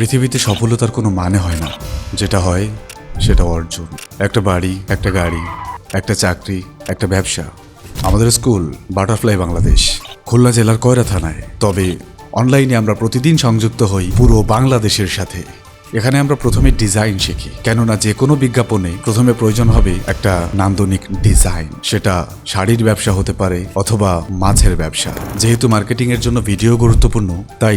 পৃথিবীতে সফলতার কোনো মানে হয় না। যেটা হয়, সেটা অর্জন। একটা বাড়ি, একটা গাড়ি, একটা চাকরি, একটা ব্যবসা। আমাদের স্কুল, বাটারফ্লাই বাংলাদেশ। খুলনা জেলার কয়রা থানায়। তবে অনলাইনে আমরা প্রতিদিন সংযুক্ত হই পুরো বাংলাদেশের সাথে। এখানে আমরা প্রথমে ডিজাইন শিখি, কেননা যে কোনো বিজ্ঞাপনে প্রথমে প্রয়োজন হবে একটা নান্দনিক ডিজাইন সেটা শাড়ির ব্যবসা হতে পারে অথবা মাছের ব্যবসা। যেহেতু মার্কেটিং এর জন্য ভিডিও গুরুত্বপূর্ণ, তাই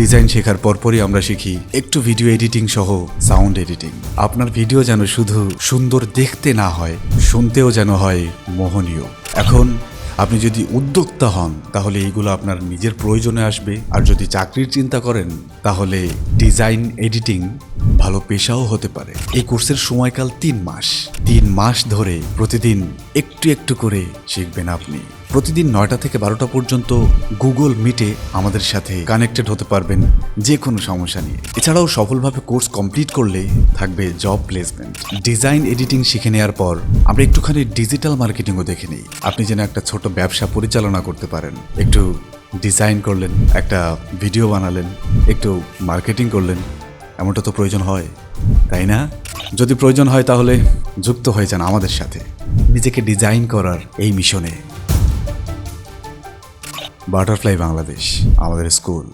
ডিজাইন শেখার পরপরই আমরা শিখি একটু ভিডিও এডিটিং সহ সাউন্ড এডিটিং আপনার ভিডিও যেন শুধু সুন্দর দেখতে না হয়, শুনতেও যেন হয় মোহনীয়। এখন আপনি যদি উদ্যোক্তা হন, তাহলে এইগুলো আপনার নিজের প্রয়োজনে আসবে। আর যদি চাকরির চিন্তা করেন, তাহলে ডিজাইন এডিটিং ভালো পেশাও হতে পারে। এই কোর্সের সময়কাল তিন মাস। তিন মাস ধরে প্রতিদিন একটু একটু করে শিখবেন আপনি। প্রতিদিন নয়টা থেকে বারোটা পর্যন্ত গুগল মিটে আমাদের সাথে কানেক্টেড হতে পারবেন যে কোনো সমস্যা নিয়ে। এছাড়াও সফলভাবে কোর্স কমপ্লিট করলে থাকবে জব প্লেসমেন্ট। ডিজাইন এডিটিং শিখে নেওয়ার পর আমরা একটুখানি ডিজিটাল মার্কেটিংও দেখে নিই। আপনি যেন একটা ছোট ব্যবসা পরিচালনা করতে পারেন। একটু ডিজাইন করলেন, একটা ভিডিও বানালেন, একটু মার্কেটিং করলেন, এমনটা তো প্রয়োজন হয়, তাই না? যদি প্রয়োজন হয় তাহলে যুক্ত হয়ে যান আমাদের সাথে। নিজেকে ডিজাইন করার এই মিশনে। বাটারফ্লাই বাংলাদেশ আমাদের স্কুল